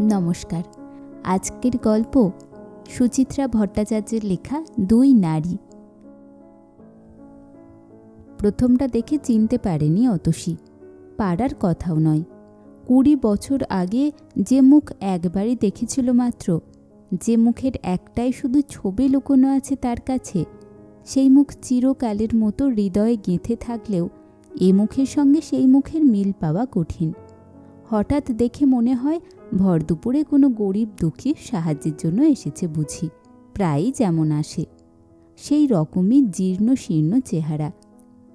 নমস্কার। আজকের গল্প সুচিত্রা ভট্টাচার্যের লেখা দুই নারী। প্রথমটা দেখে চিনতে পারেনি অতসী। পাড়ার কথাও নয়। কুড়ি বছর আগে যে মুখ একবারই দেখেছিল মাত্র, যে মুখের একটাই শুধু ছবি লুকোনো আছে তার কাছে, সেই মুখ চিরকালের মতো হৃদয়ে গেঁথে থাকলেও এ মুখের সঙ্গে সেই মুখের মিল পাওয়া কঠিন। হঠাৎ দেখে মনে হয় ভর দুপুরে কোনো গরিব দুঃখী সাহায্যের জন্য এসেছে বুঝি, প্রায়ই যেমন আসে। সেই রকমই জীর্ণ শীর্ণ চেহারা।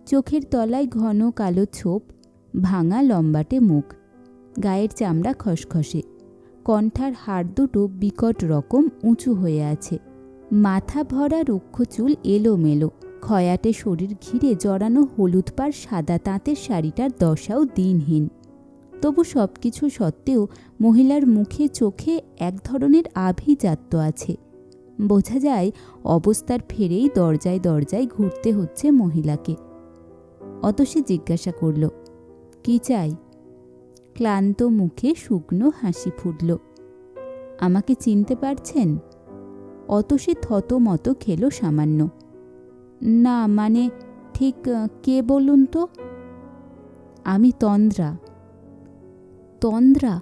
চোখের তলায় ঘন কালো ছোপ, ভাঙা লম্বাটে মুখ। গায়ের চামড়া খসখসে। কণ্ঠার হাড় দুটো বিকট রকম উঁচু হয়ে আছে। মাথা ভরা রুক্ষ চুল এলোমেলো। খয়াটে শরীর ঘিরে জড়ানো হলুদ পাড় সাদা তাঁতের শাড়িটার দশাও দিনহীন। তবু সব কিছু সত্ত্বেও মহিলার মুখে চোখে এক ধরনের আভিজাত্য আছে। বোঝা যায় অবস্থার ফেরেই দরজায় দরজায় ঘুরতে হচ্ছে মহিলাকে। অত সে জিজ্ঞাসা করল, কি চাই? ক্লান্ত মুখে শুকনো হাসি ফুটল, আমাকে চিনতে পারছেন? অত সে থতমত খেলো সামান্য, না মানে ঠিক কে বলুন তো? আমি তন্দ্রা। তন্দ্রা?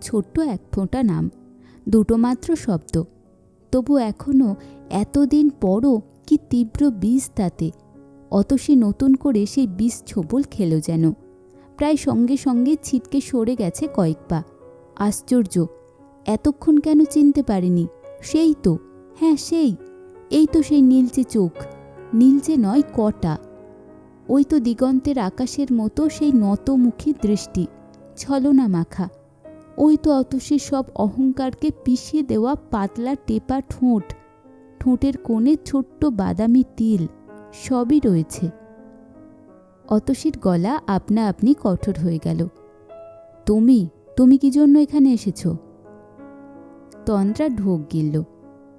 ছোট্ট এক ফোঁটা নাম, দুটো মাত্র শব্দ। তবু এখনও এতদিন পরও কি তীব্র বীজ তাতে, অত সে নতুন করে সেই বীজ ছোবল খেলো যেন। প্রায় সঙ্গে সঙ্গে ছিটকে সরে গেছে কয়েক পা। আশ্চর্য, এতক্ষণ কেন চিনতে পারেনি? সেই তো হ্যাঁ সেই, এই তো সেই নীলচে চোখ, নীলচে নয় কটা। ওই তো দিগন্তের আকাশের মতো সেই নতমুখী দৃষ্টি, ছলনা মাখা। ওই তো অতসীর সব অহংকারকে পিষিয়ে দেওয়া পাতলা টেপা ঠোঁট। ঠোঁটের কোণে ছোট্ট বাদামি তিল। সবই রয়েছে। অতসীর গলা আপনা আপনি কঠোর হয়ে গেল। তুমি তুমি কি জন্য এখানে এসেছ? তন্দ্রা ঢোক গিলল।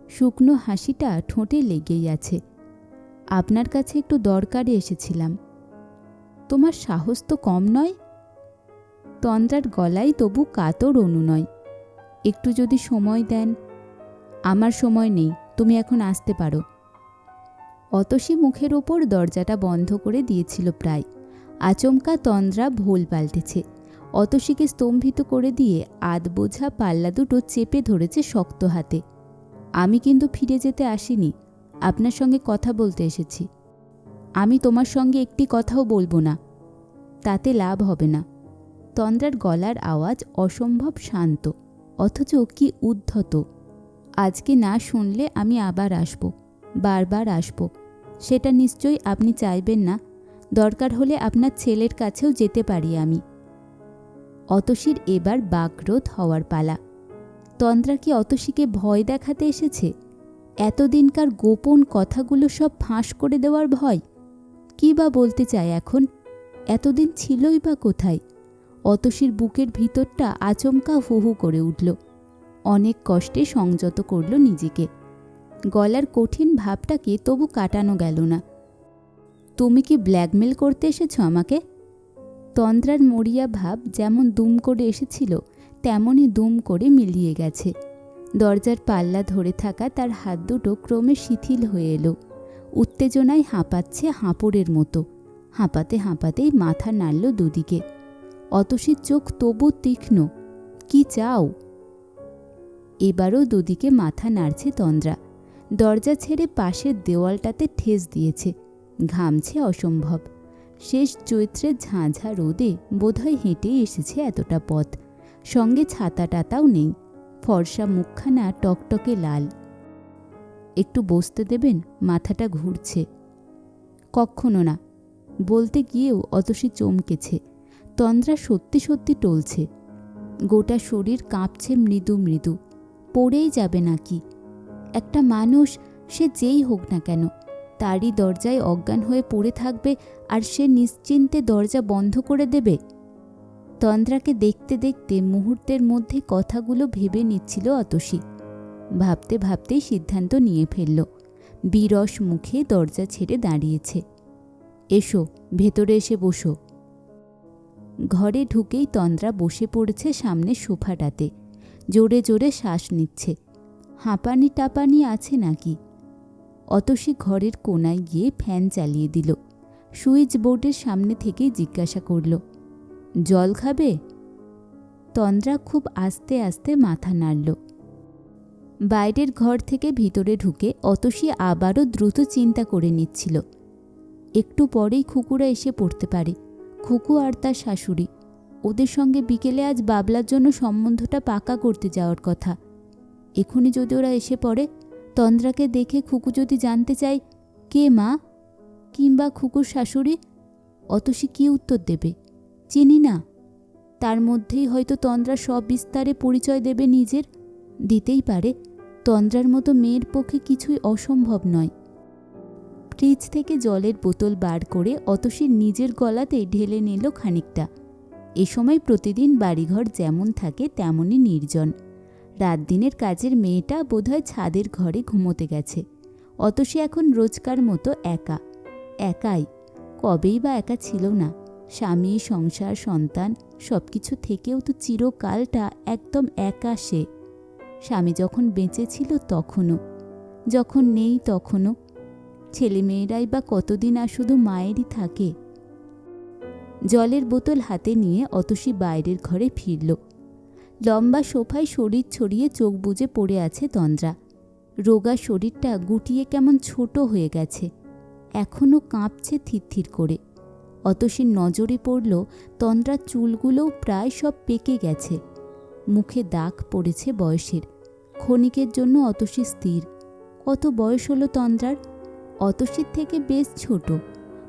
শুকনো হাসিটা ঠোঁটে লেগেই আছে। আপনার কাছে একটু দরকারে এসেছিলাম। তোমার সাহস তো কম নয়? তন্দ্রার গলায় তবু কাতর অনুনয়। একটু যদি সময় দেন। আমার সময় নেই, তুমি এখন আসতে পারো। অতসী মুখের ওপর দরজাটা বন্ধ করে দিয়েছিল প্রায়। আচমকা তন্দ্রা ভোল পাল্টেছে। অতসীকে স্তম্ভিত করে দিয়ে আধ বোঝা পাল্লা দুটো চেপে ধরেছে শক্ত হাতে। আমি কিন্তু ফিরে যেতে আসিনি। আপনার সঙ্গে কথা বলতে এসেছি। আমি তোমার সঙ্গে একটি কথাও বলব না। তাতে লাভ হবে না। তন্দ্রার গলার আওয়াজ অসম্ভব শান্ত, অথচ কি উদ্ধত। আজকে না শুনলে আমি আবার আসব, বারবার আসব। সেটা নিশ্চয়ই আপনি চাইবেন না, দরকার হলে আপনার ছেলের কাছেও যেতে পারি আমি। অতসীর এবার বাকরোধ হওয়ার পালা। তন্দ্রা কি অতসীকে ভয় দেখাতে এসেছে? এতদিনকার গোপন কথাগুলো সব ফাঁস করে দেওয়ার ভয়? কী বা বলতে চায় এখন? এতদিন ছিলই বা কোথায়? অতসীর বুকের ভিতরটা আচমকা হু হু করে উঠল। অনেক কষ্টে সংযত করল নিজেকে। গলার কঠিন ভাবটাকে তবু কাটানো গেল না। তুমি কি ব্ল্যাকমেল করতে এসেছ আমাকে? তন্দ্রার মরিয়া ভাব যেমন দুম করে এসেছিল, তেমনই দুম করে মিলিয়ে গেছে। দরজার পাল্লা ধরে থাকা তার হাত দুটো ক্রমে শিথিল হয়ে এলো। উত্তেজনায় হাঁপাচ্ছে হাঁপড়ের মতো। হাঁপাতে হাঁপাতেই মাথা নাড়ল দুদিকে। অতসীর চোখ তবু তীক্ষ্ণ। কি চাও? এবারও দুদিকে মাথা নাড়ছে তন্দ্রা। দরজা ছেড়ে পাশের দেওয়ালটাতে ঠেস দিয়েছে। ঘামছে অসম্ভব। শেষ চৈত্রের ঝাঁঝা রোদে বোধহয় হেঁটেই এসেছে এতটা পথ। সঙ্গে ছাতা টাতাও নেই। ফর্সা মুখখানা টকটকে লাল। একটু বসতে দেবেন? মাথাটা ঘুরছে। কক্ষণও না। বলতে গিয়েও অতসী চমকেছে। তন্দ্রা সত্যি সত্যি টলছে। গোটা শরীর কাঁপছে মৃদু মৃদু। পড়েই যাবে নাকি? একটা মানুষ, সে যেই হোক না কেন, তারই দরজায় অজ্ঞান হয়ে পড়ে থাকবে আর সে নিশ্চিন্তে দরজা বন্ধ করে দেবে? তন্দ্রাকে দেখতে দেখতে মুহূর্তের মধ্যে কথাগুলো ভেবে নিচ্ছিল অতসী। ভাবতে ভাবতেই সিদ্ধান্ত নিয়ে ফেলল। বিরস মুখে দরজা ছেড়ে দাঁড়িয়েছে। এসো, ভেতরে এসে বসো। ঘরে ঢুকেই তন্দ্রা বসে পড়েছে সামনে সোফাটাতে। জোরে জোরে শ্বাস নিচ্ছে। হাঁপানি টাপানি আছে নাকি? অতসী ঘরের কোনায় গিয়ে ফ্যান চালিয়ে দিল। সুইচ বোর্ডের সামনে থেকেই জিজ্ঞাসা করল, জল খাবে? তন্দ্রা খুব আস্তে আস্তে মাথা নাড়ল। বাইরের ঘর থেকে ভিতরে ঢুকে অতসী আবারও দ্রুত চিন্তা করে নিচ্ছিল। একটু পরেই খুকুরা এসে পড়তে পারে। খুকু আর তার শাশুড়ি। ওদের সঙ্গে বিকেলে আজ বাবলার জন্য সম্বন্ধটা পাকা করতে যাওয়ার কথা। এখনই যদি ওরা এসে পড়ে, তন্দ্রাকে দেখে খুকু যদি জানতে চায়, কে মা? কিংবা খুকুর শাশুড়ি অতসী কী উত্তর দেবে? চিনি না। তার মধ্যেই হয়তো তন্দ্রা সব বিস্তারে পরিচয় দেবে নিজের। দিতেই পারে, তন্দ্রার মতো মেয়ের পক্ষে কিছুই অসম্ভব নয়। ফ্রিজ থেকে জলের বোতল বার করে অতসীর নিজের গলাতে ঢেলে নিল খানিকটা। এ সময় প্রতিদিন বাড়িঘর যেমন থাকে তেমনই নির্জন। রাত দিনের কাজের মেয়েটা বোধহয় ছাদের ঘরে ঘুমোতে গেছে। অতসী এখন রোজকার মতো একা। একাই। কবেই বা একা ছিল না। স্বামী, সংসার, সন্তান সব কিছু থেকেও তো চিরকালটা একদম একা সে। স্বামী যখন বেঁচে ছিল তখনও। যখন নেই তখনও ছেলেমেয়েরাই বা কতদিন আর শুধু মায়েরই থাকে। জলের বোতল হাতে নিয়ে অতসী বাইরের ঘরে ফিরল। লম্বা সোফায় শরীর ছড়িয়ে চোখ বুজে পড়ে আছে তন্দ্রা। রোগা শরীরটা গুটিয়ে কেমন ছোট হয়ে গেছে। এখনও কাঁপছে থিরথির করে। অতসীর নজরে পড়ল তন্দ্রার চুলগুলোও প্রায় সব পেকে গেছে। মুখে দাগ পড়েছে বয়সের। ক্ষণিকের জন্য অতসী স্থির। কত বয়স হলো তন্দ্রার? অতসীর থেকে বেশ ছোট।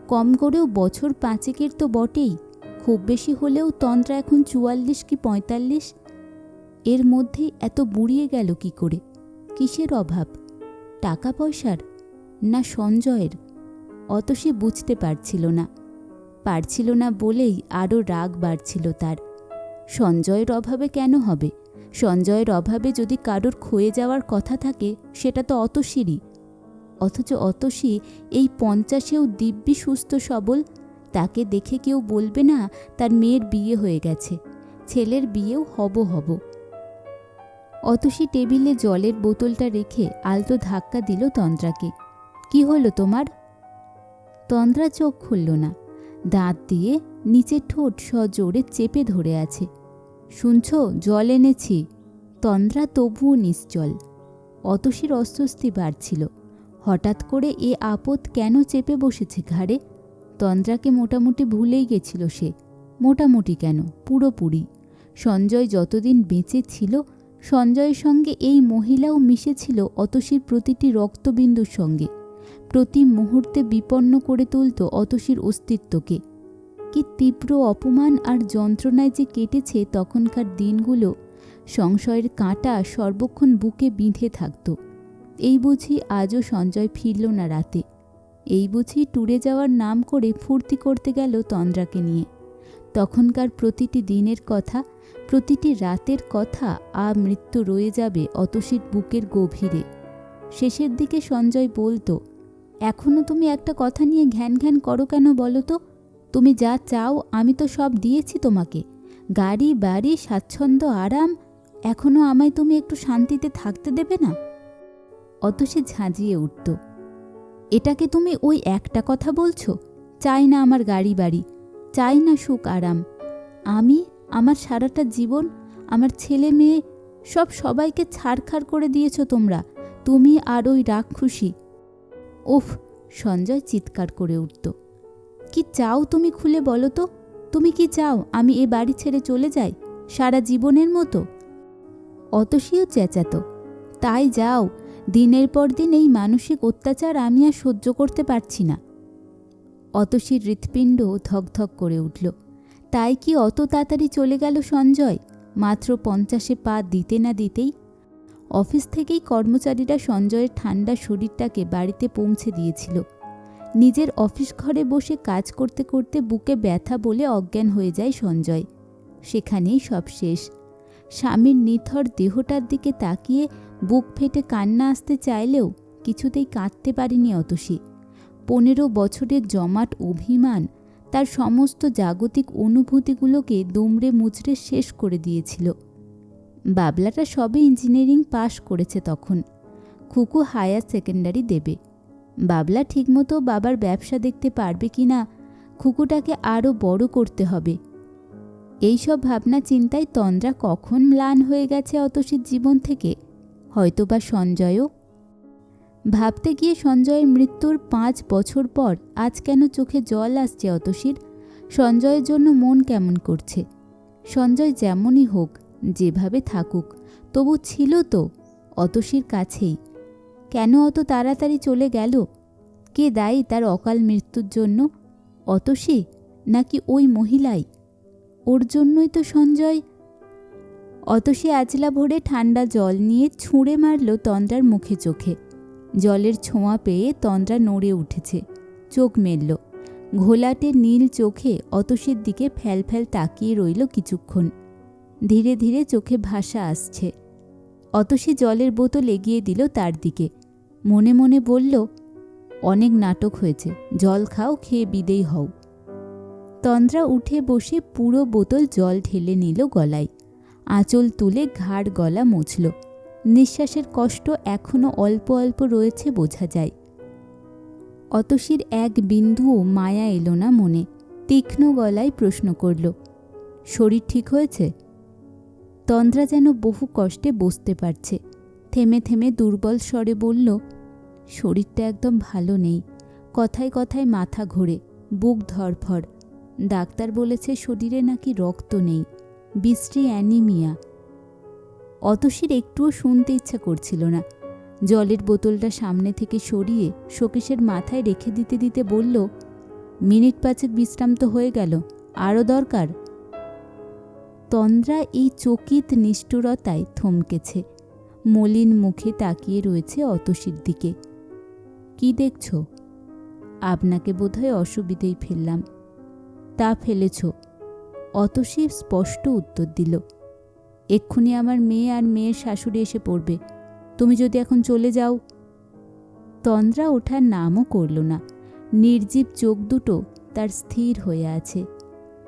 কম করেও বছর পাঁচেকের তো বটেই। খুব বেশি হলেও তন্দ্রা এখন চুয়াল্লিশ কি পঁয়তাল্লিশ? এর মধ্যেই এত বুড়িয়ে গেল কি করে? কিসের অভাব? টাকা পয়সার? না সঞ্জয়ের? অত সে বুঝতে পারছিল না। পারছিল না বলেই আরও রাগ বাড়ছিল তার। সঞ্জয়ের অভাবে কেন হবে? সঞ্জয়ের অভাবে যদি কারোর ক্ষয়ে যাওয়ার কথা থাকে, সেটা তো অতসীরই। অথচ অতসী এই পঞ্চাশেও দিব্যি সুস্থ সবল, তাকে দেখে কেউ বলবে না তার মেয়ের বিয়ে হয়ে গেছে, ছেলের বিয়েও হব হব। অতসী টেবিলে জলের বোতলটা রেখে আলতো ধাক্কা দিল তন্দ্রাকে। কি হলো তোমার? তন্দ্রা চোখ খুলল না, দাঁত দিয়ে নিচের ঠোঁট সজোরে চেপে ধরে আছে। শুনছ, জল এনেছি। তন্দ্রা তবুও নিশ্চল। অতসীর অস্বস্তি বাড়ছিল। হঠাৎ করে এ আপদ কেন চেপে বসেছে ঘাড়ে? তন্দ্রাকে মোটামুটি ভুলেই গেছিল সে। মোটামুটি কেন? পুরোপুরি। সঞ্জয় যতদিন বেঁচে ছিল, সঞ্জয়ের সঙ্গে এই মহিলাও মিশেছিল অতসীর প্রতিটি রক্তবিন্দুর সঙ্গে। প্রতি মুহূর্তে বিপন্ন করে তুলত অতসীর অস্তিত্বকে। কি তীব্র অপমান আর যন্ত্রণায় যে কেটেছে তখনকার দিনগুলো, সংশয়ের কাঁটা সর্বক্ষণ বুকে বিঁধে থাকত। এই বুঝি আজও সঞ্জয় ফিরল না রাতে। এই বুঝি ট্যুরে যাওয়ার নাম করে ফুর্তি করতে গেল তন্দ্রাকে নিয়ে। তখনকার প্রতিটি দিনের কথা, প্রতিটি রাতের কথা, আ মৃত্যু রয়ে যাবে অতসীর বুকের গভীরে। শেষের দিকে সঞ্জয় বলতো এখনও তুমি একটা কথা নিয়ে ঘ্যান ঘ্যান করো কেন বলো তো? তুমি যা চাও আমি তো সব দিয়েছি তোমাকে। গাড়ি, বাড়ি, স্বাচ্ছন্দ্য, আরাম এখনও আমায় তুমি একটু শান্তিতে থাকতে দেবে না? অত সে ঝাঁঝিয়ে উঠত। এটাকে তুমি ওই একটা কথা বলছো? চাই না আমার গাড়ি বাড়ি, চাই না সুখ আরাম। আমি, আমার সারাটা জীবন, আমার ছেলে মেয়ে, সব সবাইকে ছাড়খাড় করে দিয়েছ তোমরা, তুমি আর ওই রাক্ষসী। ওফ সঞ্জয় চিৎকার করে উঠত। কি চাও তুমি খুলে বলো তো? তুমি কি চাও আমি এ বাড়ি ছেড়ে চলে যাই, সারা জীবনের মতো? অতসীও চেঁচাতো। তাই যাও দিনের পর দিন এই মানসিক অত্যাচার আমি আর সহ্য করতে পারছি না। অতসীর হৃৎপিণ্ড ধকধক করে উঠল। তাই কি অত তাড়াতাড়ি চলে গেল সঞ্জয়? মাত্র পঞ্চাশে পা দিতে না দিতেই অফিস থেকেই কর্মচারীরা সঞ্জয়ের ঠান্ডা শরীরটাকে বাড়িতে পৌঁছে দিয়েছিল। নিজের অফিস ঘরে বসে কাজ করতে করতে বুকে ব্যথা বলে অজ্ঞান হয়ে যায় সঞ্জয়। সেখানেই সব শেষ। স্বামীর নিথর দেহটার দিকে তাকিয়ে বুক ফেটে কান্না আসতে চাইলেও কিছুতেই কাঁদতে পারিনি অতসী। পনেরো বছরের জমাট অভিমান তার সমস্ত জাগতিক অনুভূতিগুলোকে দুমড়ে মুচড়ে শেষ করে দিয়েছিল। বাবলাটা সবে ইঞ্জিনিয়ারিং পাশ করেছে তখন। খুকু হায়ার সেকেন্ডারি দেবে। বাবলা ঠিকমতো বাবার ব্যবসা দেখতে পারবে কি না খুকুটাকে আরও বড় করতে হবে। এইসব ভাবনা চিন্তায় তন্দ্রা কখন ম্লান হয়ে গেছে অতসীর জীবন থেকে? হয়তোবা সঞ্জয়ও? ভাবতে গিয়ে সঞ্জয়ের মৃত্যুর পাঁচ বছর পর আজ কেন চোখে জল আসছে অতসীর? সঞ্জয়ের জন্য মন কেমন করছে? সঞ্জয় যেমনই হোক, যেভাবে থাকুক, তবু ছিল তো অতসীর কাছেই। কেন অত তাড়াতাড়ি চলে গেল? কে দায়ী তার অকাল মৃত্যুর জন্য? অতসী নাকি ওই মহিলাই? ওর জন্যই তো সঞ্জয়। অত সে আজলা ভরে ঠান্ডা জল নিয়ে ছুঁড়ে মারল তন্দ্রার মুখে চোখে। জলের ছোঁয়া পেয়ে তন্দ্রা নড়ে উঠেছে, চোখ মেলল। ঘোলাটে নীল চোখে অতসের দিকে ফ্যাল ফ্যাল তাকিয়ে রইল কিছুক্ষণ। ধীরে ধীরে চোখে ভাষা আসছে। অতসী জলের বোতল এগিয়ে দিল তার দিকে। মনে মনে বলল, অনেক নাটক হয়েছে, জল খাও, খেয়ে বিদেই হও। তন্দ্রা উঠে বসে পুরো বোতল জল ঢেলে নিল গলায়। আঁচল তুলে ঘাড় গলা মুছল। নিঃশ্বাসের কষ্ট এখনও অল্প অল্প রয়েছে বোঝা যায়। অতসীর এক বিন্দুও মায়া এলো না মনে, তীক্ষ্ণ গলায় প্রশ্ন করল, শরীর ঠিক হয়েছে? তন্দ্রা যেন বহু কষ্টে বসতে পারছে। থেমে থেমে দুর্বল স্বরে বলল, শরীরটা একদম ভালো নেই। কথায় কথায় মাথা ঘোরে, বুক ধরফর ডাক্তার বলেছে শরীরে নাকি রক্ত নেই, বিশ্রী অ্যানিমিয়া। অতসীর একটুও শুনতে ইচ্ছা করছিল না। জলের বোতলটা সামনে থেকে সরিয়ে শোকেশের মাথায় রেখে দিতে দিতে বলল, মিনিট পাঁচেক বিশ্রাম তো হয়ে গেল আরও দরকার? তন্দ্রা এই চকিত নিষ্ঠুরতায় থমকেছে। মলিন মুখে তাকিয়ে রয়েছে অতসীর দিকে। কি দেখছ? আপনাকে বোধহয় অসুবিধেই ফেললাম। তা ফেলেছ। অতসী স্পষ্ট উত্তর দিল, এক্ষুনি আমার মেয়ে আর মেয়ের শাশুড়ি এসে পড়বে। তুমি যদি এখন চলে যাও। তন্দ্রা ওঠার নামও করল না। নির্জীব চোখ দুটো তার স্থির হয়ে আছে।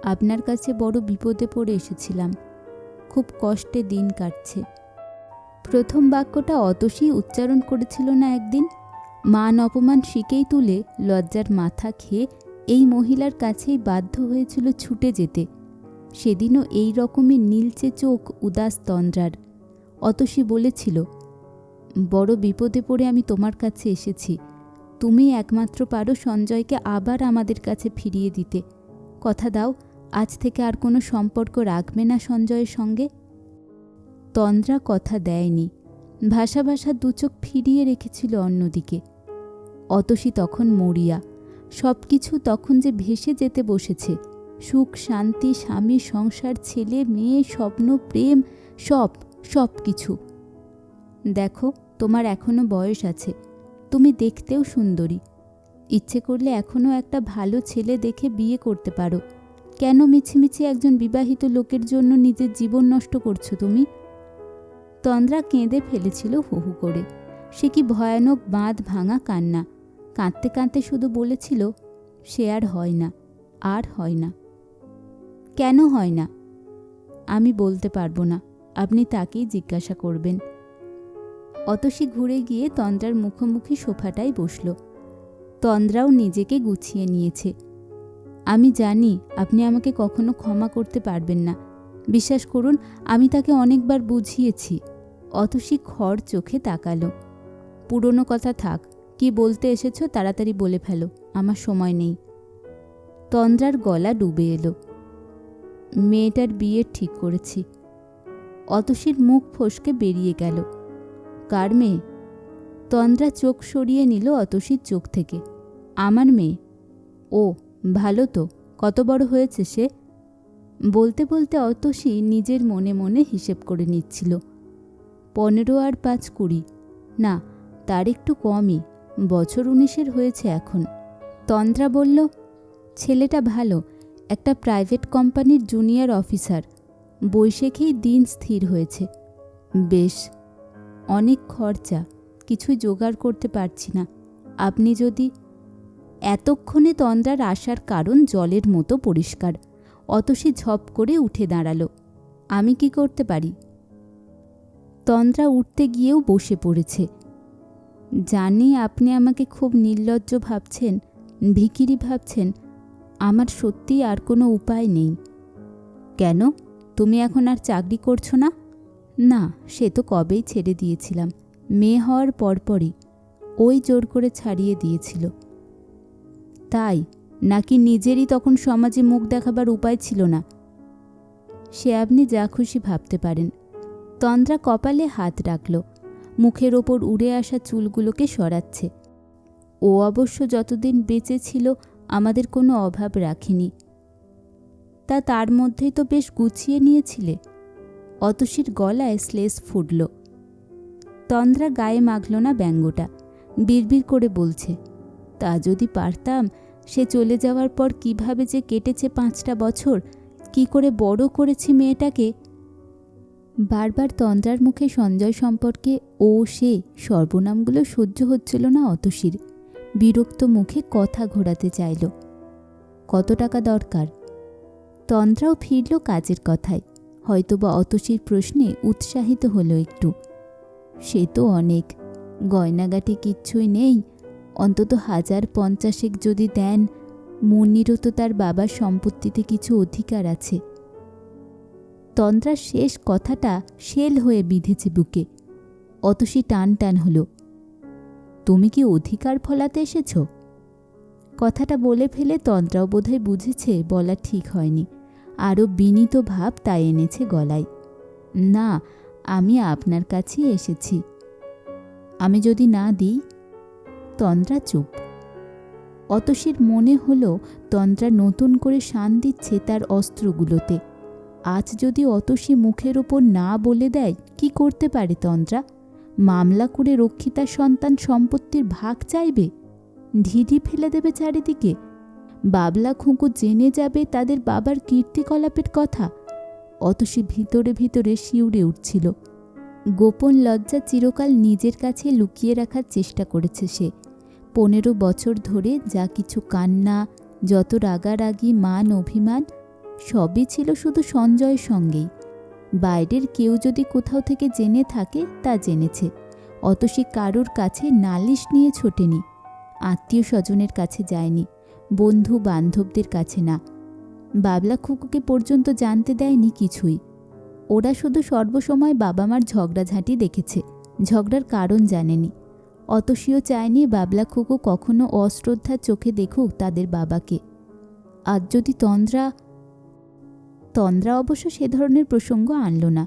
আপনার কাছে বড় বিপদে পড়ে এসেছিলাম। খুব কষ্টে দিন কাটছে। প্রথম বাক্যটা অতসী উচ্চারণ করেছিল না একদিন? মান অপমান শিখেই তুলে লজ্জার মাথা খেয়ে এই মহিলার কাছেই বাধ্য হয়েছিল ছুটে যেতে। সেদিনও এই রকমই নীলচে চোখ উদাস তন্দ্রার। অতসী বলেছিল, বড় বিপদে পড়ে আমি তোমার কাছে এসেছি। তুমি একমাত্র পারো সঞ্জয়কে আবার আমাদের কাছে ফিরিয়ে দিতে। কথা দাও, আজ থেকে আর কোনো সম্পর্ক রাখবে না সঞ্জয়ের সঙ্গে? তন্দ্রা কথা দেয়নি। ভাষা ভাষা দুচোখ ফিরিয়ে রেখেছিল অন্যদিকে। অতসী তখন মরিয়া সব কিছু তখন যে ভেসে যেতে বসেছে। সুখ, শান্তি, স্বামী, সংসার, ছেলে, মেয়ে, স্বপ্ন, প্রেম, সব সব কিছু দেখো, তোমার এখনও বয়স আছে। তুমি দেখতেও সুন্দরী। ইচ্ছে করলে এখনও একটা ভালো ছেলে দেখে বিয়ে করতে পারো। কেন মিছিমিছি একজন বিবাহিত লোকের জন্য নিজের জীবন নষ্ট করছ তুমি? তন্দ্রা কেঁদে ফেলেছিল হু হু করে। সে কি ভয়ানক বাঁধ ভাঙা কান্না। কাঁদতে কাঁদতে শুধু বলেছিল, সে আর হয় না, আর হয় না। কেন হয় না? আমি বলতে পারব না, আপনি তাকেই জিজ্ঞাসা করবেন। অতসী ঘুরে গিয়ে তন্দ্রার মুখোমুখি সোফাটায় বসল। তন্দ্রাও নিজেকে গুছিয়ে নিয়েছে। আমি জানি, আপনি আমাকে কখনো ক্ষমা করতে পারবেন না। বিশ্বাস করুন, আমি তাকে অনেকবার বুঝিয়েছি। অতসী খড় চোখে তাকালো। পুরনো কথা থাক কি বলতে এসেছ তাড়াতাড়ি বলে ফেলো, আমার সময় নেই। তন্দ্রার গলা ডুবে এলো। মেয়েটার বিয়ে ঠিক করেছি। অতসীর মুখ ফসকে বেরিয়ে গেল। কার মেয়ে? তন্দ্রা চোখ সরিয়ে নিল অতসীর চোখ থেকে। আমার মেয়ে? ও, ভালো তো, কত বড় হয়েছে সে? বলতে বলতে অতসী নিজের মনে মনে হিসেব করে নিচ্ছিল। পনেরো আর পাঁচ কুড়ি। না, তার একটু কমই। বছর উনিশের হয়েছে এখন। তন্দ্রা বলল, ছেলেটা ভালো, একটা প্রাইভেট কোম্পানির জুনিয়র অফিসার। বৈশাখেই দিন স্থির হয়েছে। বেশ, অনেক খরচা, কিছুই জোগাড় করতে পারছি না। আপনি যদি এতক্ষণে তন্দ্রার আসার কারণ জলের মতো পরিষ্কার অতসী ঝপ করে উঠে দাঁড়াল। আমি কি করতে পারি? তন্দ্রা উঠতে গিয়েও বসে পড়েছে। জানি আপনি আমাকে খুব নির্লজ্জ ভাবছেন ভিকিরি ভাবছেন। আমার সত্যি আর কোনো উপায় নেই। কেন? তুমি এখন আর চাকরি করছ না? না, সে তো কবেই ছেড়ে দিয়েছিলাম। মেয়ে হওয়ার পরপরই। ওই জোর করে ছাড়িয়ে দিয়েছিল। তাই? নাকি নিজেরই তখন সমাজে মুখ দেখাবার উপায় ছিল না? সে আপনি যা খুশি ভাবতে পারেন। তন্দ্রা কপালে হাত রাখল। মুখের ওপর উড়ে আসা চুলগুলোকে সরাচ্ছে। ও অবশ্য যতদিন বেঁচে ছিল, আমাদের কোনো অভাব রাখেনি। তা তার মধ্যেই তো বেশ গুছিয়ে নিয়েছিলে। অতসীর গলায় শ্লেষ ফুটল। তন্দ্রা গায়ে মাখল না ব্যঙ্গটা। বিড়বিড় করে বলছে, তা যদি পারতাম, সে চলে যাওয়ার পর কীভাবে যে কেটেছে পাঁচটা বছর, কি করে বড় করেছি মেয়েটাকে বারবার তন্দ্রার মুখে সঞ্জয় সম্পর্কে ও সে সর্বনামগুলো সহ্য হচ্ছিল না অতসীর। বিরক্ত মুখে কথা ঘোরাতে চাইল। কত টাকা দরকার? তন্দ্রাও ফিরল কাজের কথায়। হয়তোবা অতসীর প্রশ্নে উৎসাহিত হলো একটু। সে তো অনেক। গয়নাগাটি কিচ্ছুই নেই। অন্তত হাজার পঞ্চাশেক যদি দেন মুন্নিরও তো তার বাবার সম্পত্তিতে কিছু অধিকার আছে। তন্দ্রার শেষ কথাটা শেল হয়ে বিঁধেছে বুকে। অতসী টান টান হলো, তুমি কি অধিকার ফলাতে এসেছ? কথাটা বলে ফেলে তন্দ্রাও বোধহয় বুঝেছে বলা ঠিক হয়নি। আরও বিনীত ভাব তাই এনেছে গলায়, না, আমি আপনার কাছেই এসেছি। আমি যদি না দিই? তন্দ্রা চুপ। অতসীর মনে হলো তন্দ্রা নতুন করে শান দিচ্ছে তার অস্ত্রগুলোতে। আজ যদি অতসী মুখের ওপর না বলে দেয়, কি করতে পারে তন্দ্রা? মামলা করে রক্ষিতার সন্তান সম্পত্তির ভাগ চাইবে? ঢিঢি ফেলে দেবে চারিদিকে? বাবলা খুঁকু জেনে যাবে তাদের বাবার কীর্তিকলাপের কথা। অতসী ভিতরে ভিতরে শিউরে উঠছিল। গোপন লজ্জা চিরকাল নিজের কাছে লুকিয়ে রাখার চেষ্টা করেছে সে। পনেরো বছর ধরে যা কিছু কান্না, যত রাগারাগি, মান, অভিমান সবই ছিল শুধু সঞ্জয়ের সঙ্গেই। বাইরের কেউ যদি কোথাও থেকে জেনে থাকে, তা জেনেছে। অত সে কারোর কাছে নালিশ নিয়ে ছোটেনি। আত্মীয় স্বজনের কাছে যায়নি, বন্ধু বান্ধবদের কাছে না। বাবলা খুকুকে পর্যন্ত জানতে দেয়নি কিছুই। ওরা শুধু সর্বসময় বাবা মার ঝগড়াঝাঁটি দেখেছে, ঝগড়ার কারণ জানেনি। অতসীও চায়নি বাবলা খুকু কখনো অশ্রদ্ধার চোখে দেখুক তাদের বাবাকে। আজ যদি তন্দ্রা তন্দ্রা অবশ্য সে ধরনের প্রসঙ্গ আনল না।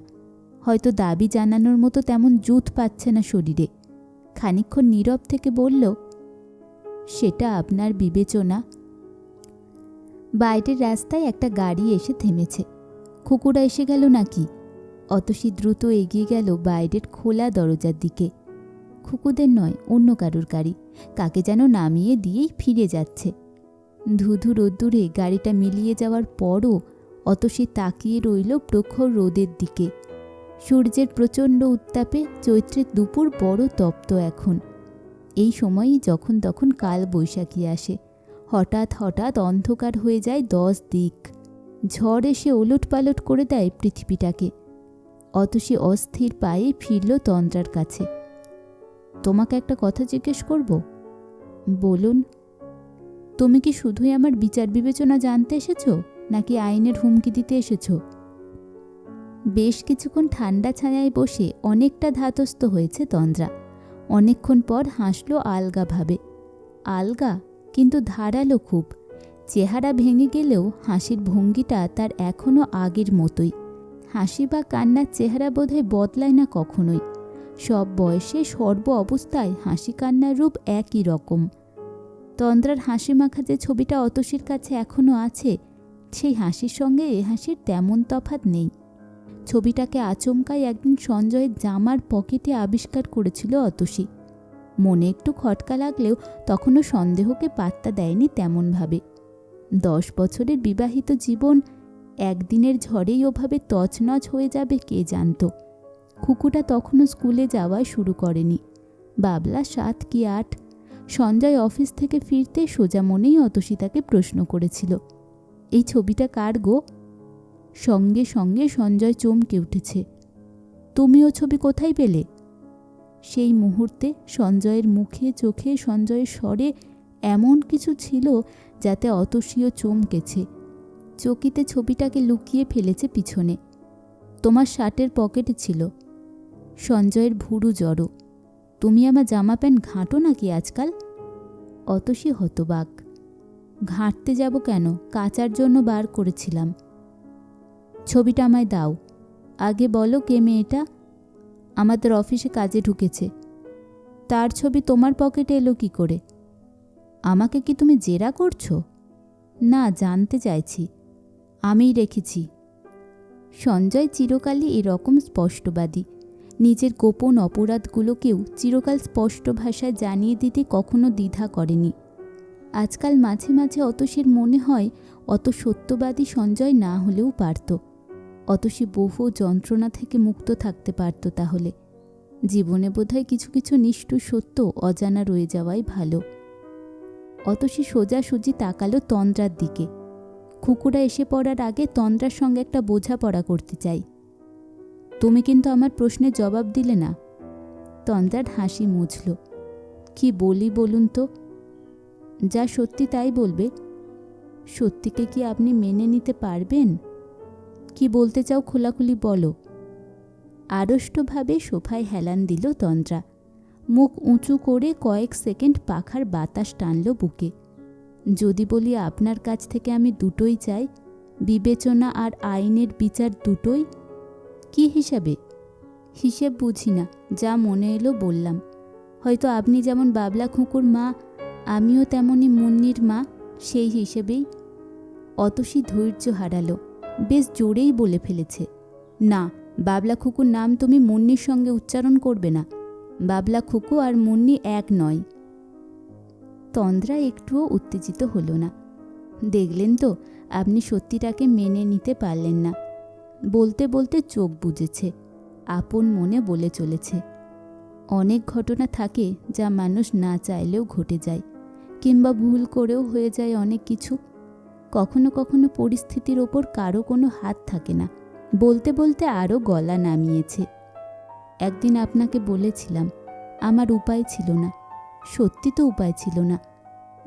হয়তো দাবি জানানোর মতো তেমন জুত পাচ্ছে না শরীরে। খানিক্ষণ নীরব থেকে বলল, সেটা আপনার বিবেচনা। বাইরের রাস্তায় একটা গাড়ি এসে থেমেছে। কুকুরা এসে গেল নাকি? অতসী দ্রুত এগিয়ে গেল বাইরের খোলা দরজার দিকে। খুকুদের নয়, অন্য কারুর গাড়ি। কাকে যেন নামিয়ে দিয়েই ফিরে যাচ্ছে। ধুধু রোদ্দুরে গাড়িটা মিলিয়ে যাওয়ার পরও অতসী তাকিয়ে রইল প্রখর রোদের দিকে। সূর্যের প্রচণ্ড উত্তাপে চৈত্রের দুপুর বড় তপ্ত এখন। এই সময়ই যখন তখন কাল বৈশাখী আসে। হঠাৎ হঠাৎ অন্ধকার হয়ে যায় দশ দিক। ঝড় এসে ওলট পালট করে দেয় পৃথিবীটাকে। অতসী অস্থির পায়ে ফিরল তন্দ্রার কাছে। তোমাকে একটা কথা জিজ্ঞেস করব? বলুন। তুমি কি শুধুই আমার বিচার বিবেচনা জানতে এসেছ? নাকি আইনের হুমকি দিতে এসেছ? বেশ কিছুক্ষণ ঠান্ডা ছায়ায় বসে অনেকটা ধাতস্থ হয়েছে তন্দ্রা। অনেকক্ষণ পর হাসল আলগাভাবে আলগা, কিন্তু ধারালো খুব। চেহারা ভেঙে গেলেও হাসির ভঙ্গিটা তার এখনও আগের মতোই। হাসি বা কান্নার চেহারা বোধহয় বদলায় না কখনোই। সব বয়সে সর্ব অবস্থায় হাসি কান্নার রূপ একই রকম। তন্দ্রার হাসি মাখা যে ছবিটা অতসীর কাছে এখনও আছে সেই হাসির সঙ্গে এ হাসির তেমন তফাত নেই। ছবিটাকে আচমকাই একদিন সঞ্জয়ের জামার পকেটে আবিষ্কার করেছিল অতসী। মনে একটু খটকা লাগলেও তখনও সন্দেহকে পাত্তা দেয়নি তেমনভাবে। দশ বছরের বিবাহিত জীবন একদিনের ঝড়েই ওভাবে তছনছ হয়ে যাবে কে জানত? খুকুটা তখনও স্কুলে যাওয়া শুরু করেনি। বাবলা সাত কি আট? সঞ্জয় অফিস থেকে ফিরতে সোজা মনেই অতসী তাকে প্রশ্ন করেছিল। এই ছবিটা কার গো? সঙ্গে সঙ্গে সঞ্জয় চমকে উঠেছে। তুমিও ছবি কোথায় পেলে? সেই মুহূর্তে সঞ্জয়ের মুখে চোখে সঞ্জয়ের স্বরে এমন কিছু ছিল যাতে অতসীও চমকেছে। চকিতে ছবিটাকে লুকিয়ে ফেলেছে পিছনে। তোমার শার্টের পকেটে ছিল। সঞ্জয়ের ভুরু জড়ো। তুমি আমার জামা প্যান্ট ঘাঁটো নাকি আজকাল? অতসী হতবাক। ঘাঁটতে যাব কেন? কাচার জন্য বার করেছিলাম। ছবিটা আমায় দাও। আগে বলো কে মেয়েটা? আমাদের অফিসে কাজে ঢুকেছে। তার ছবি তোমার পকেটে এলো কি করে? আমাকে কি তুমি জেরা করছ? না, জানতে চাইছি। আমিই রেখেছি। সঞ্জয় চিরকালই এরকম স্পষ্টবাদী। নিজের গোপন অপরাধগুলোকেও চিরকাল স্পষ্ট ভাষায় জানিয়ে দিতে কখনো দ্বিধা করেনি। আজকাল মাঝে মাঝে অতসীর মনে হয়, অত সত্যবাদী সঞ্জয় না হলেও পারত। অতসী বহু যন্ত্রণা থেকে মুক্ত থাকতে পারত তাহলে। জীবনে বোধহয় কিছু কিছু নিষ্ঠুর সত্য অজানা রয়ে যাওয়াই ভালো। অতসী সোজাসুজি তাকালো তন্দ্রার দিকে। খুকুরা এসে পড়ার আগে তন্দ্রার সঙ্গে একটা বোঝাপড়া করতে চাই। তুমি কিন্তু আমার প্রশ্নের জবাব দিলে না। তন্দ্রার হাসি মুছল। কি বলি বলুন তো? যা সত্যি তাই বলবে। সত্যিকে কি আপনি মেনে নিতে পারবেন? কি বলতে চাও খোলাখুলি বলো। আড়ষ্টভাবে সোফায় হেলান দিল তন্দ্রা। মুখ উঁচু করে কয়েক সেকেন্ড পাখার বাতাস টানল বুকে। যদি বলি আপনার কাছ থেকে আমি দুটোই চাই, বিবেচনা আর আইনের বিচার দুটোই, কি হিসাবে? হিসেব বুঝি না, যা মনে এলো বললাম। হয়তো আপনি যেমন বাবলা খুঁকুর মা আমিও তেমনই মুন্নির মা, সেই হিসেবেই অতসী ধৈর্য হারালো। বেশ জোরেই বলে ফেলেছে, না, বাবলা খুকুর নাম তুমি মুন্নির সঙ্গে উচ্চারণ করবে না। বাবলা খুকু আর মুন্নি এক নয়। তন্দ্রা একটুও উত্তেজিত হলো না। দেখলেন তো, আপনি সত্যিটাকে মেনে নিতে পারলেন না। বলতে বলতে চোখ বুঝেছে আপন মনে বলে চলেছে। অনেক ঘটনা থাকে যা মানুষ না চাইলেও ঘটে যায়। কিংবা ভুল করেও হয়ে যায় অনেক কিছু, কখনো কখনো পরিস্থিতির ওপর কারও কোনো হাত থাকে না। বলতে বলতে আরও গলা নামিয়েছে। একদিন আপনাকে বলেছিলাম, আমার উপায় ছিল না, সত্যি তো উপায় ছিল না।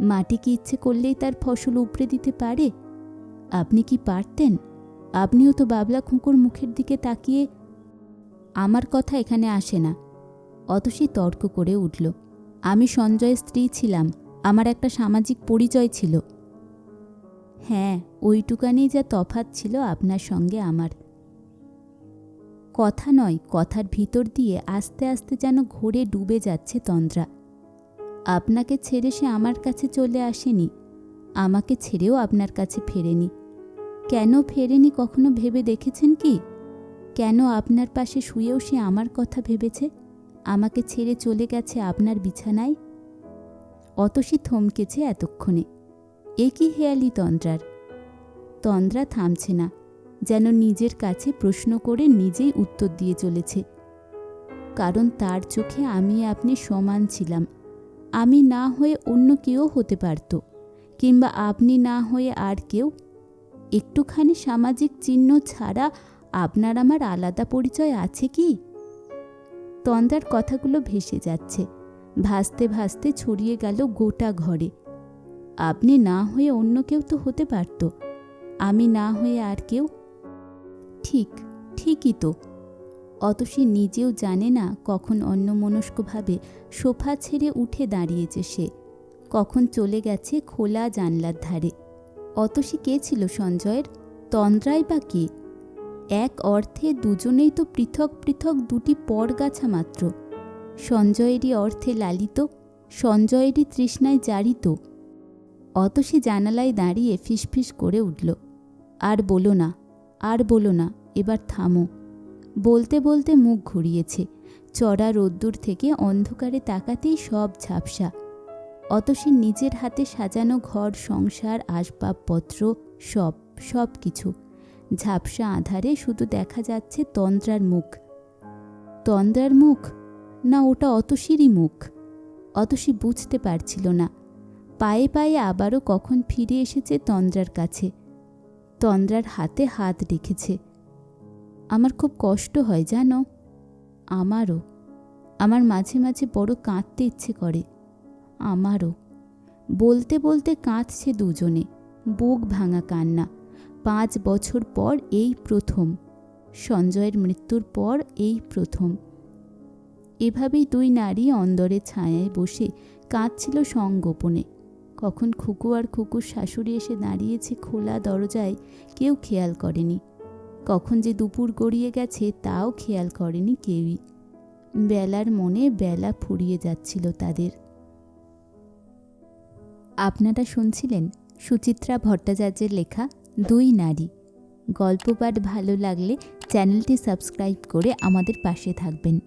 মাটি কি ইচ্ছে করলেই তার ফসল উপড়ে দিতে পারে? আপনি কি পারতেন? আপনিও তো বাবলা খুঁকুর মুখের দিকে তাকিয়ে আমার কথা এখানে আসে না। অতসী তর্ক করে উঠল। আমি সঞ্জয়ের স্ত্রী ছিলাম। আমার একটা সামাজিক পরিচয় ছিল। হ্যাঁ ওইটুকানি যা তফাত ছিল আপনার সঙ্গে আমার। কথা নয়, কথার ভিতর দিয়ে আস্তে আস্তে যেন ঘোরে ডুবে যাচ্ছে তন্দ্রা। আপনাকে ছেড়ে সে আমার কাছে চলে আসেনি। আমাকে ছেড়েও আপনার কাছে ফেরেনি। কেন ফেরেনি কখনো ভেবে দেখেছেন কি? কেন আপনার পাশে শুয়েও সে আমার কথা ভেবেছে? আমাকে ছেড়ে চলে গেছে আপনার বিছানায়? অতসী থমকেছে এতক্ষণে। এ কি হেয়ালি তন্দ্রার। তন্দ্রা থামছে না, যেন নিজের কাছে প্রশ্ন করে নিজেই উত্তর দিয়ে চলেছে। কারণ তার চোখে আমি আপনি সমান ছিলাম। আমি না হয়ে অন্য কেউ হতে পারত, কিংবা আপনি না হয়ে আর কেউ। একটুখানি সামাজিক চিহ্ন ছাড়া আপনার আমার আলাদা পরিচয় আছে কি? তন্দ্রার কথাগুলো ভেসে যাচ্ছে। ভাসতে ভাসতে ছড়িয়ে গেল গোটা ঘরে। আপনি না হয়ে অন্য কেউ তো হতে পারত। আমি না হয়ে আর কেউ? ঠিক, ঠিকই তো। অত সে নিজেও জানে না কখন অন্যমনস্কভাবে সোফা ছেড়ে উঠে দাঁড়িয়েছে সে। কখন চলে গেছে খোলা জানলার ধারে। অতসী কে ছিল সঞ্জয়ের? তন্দ্রাই বা কে? এক অর্থে দুজনেই তো পৃথক পৃথক দুটি পরগাছা মাত্র। সঞ্জয়েরই অর্থে লালিত, সঞ্জয়েরই তৃষ্ণায় জারিত। অতসী জানালায় দাঁড়িয়ে ফিসফিস করে উঠল। আর বলো না, আর বলো না, এবার থামো। বলতে বলতে মুখ ঘুরিয়েছে। চড়া রোদ্দুর থেকে অন্ধকারে তাকাতেই সব ঝাপসা। অতসী নিজের হাতে সাজানো ঘর, সংসার, আসবাবপত্র, সব সব কিছু। ঝাপসা আধারে শুধু দেখা যাচ্ছে তন্দ্রার মুখ। তন্দ্রার মুখ? না ওটা অতসীরই মুখ। অতসী বুঝতে পারছিল না। পায়ে পায়ে আবারও কখন ফিরে এসেছে তন্দ্রার কাছে। তন্দ্রার হাতে হাত রেখেছে। আমার খুব কষ্ট হয়, জানো? আমারও। আমার মাঝে মাঝে বড় কাঁদতে ইচ্ছে করে। আমারও। বলতে বলতে কাঁদছে দুজনে। বুক ভাঙা কান্না। পাঁচ বছর পর এই প্রথম। সঞ্জয়ের মৃত্যুর পর এই প্রথম। এভাবেই দুই নারী অন্দরে ছায়ায় বসে কাঁদছিল সংগোপনে। কখন খুকু আর খুকুর শাশুড়ি এসে দাঁড়িয়েছে খোলা দরজায়, কেউ খেয়াল করেনি। কখন যে দুপুর গড়িয়ে গেছে, তাও খেয়াল করেনি কেউই। বেলার মনে বেলা ফুরিয়ে যাচ্ছিল তাদের। আপনারা শুনছিলেন সুচিত্রা ভট্টাচার্যের লেখা দুই নারী। গল্প পাঠ ভালো লাগলে চ্যানেলটি সাবস্ক্রাইব করে আমাদের পাশে থাকবেন।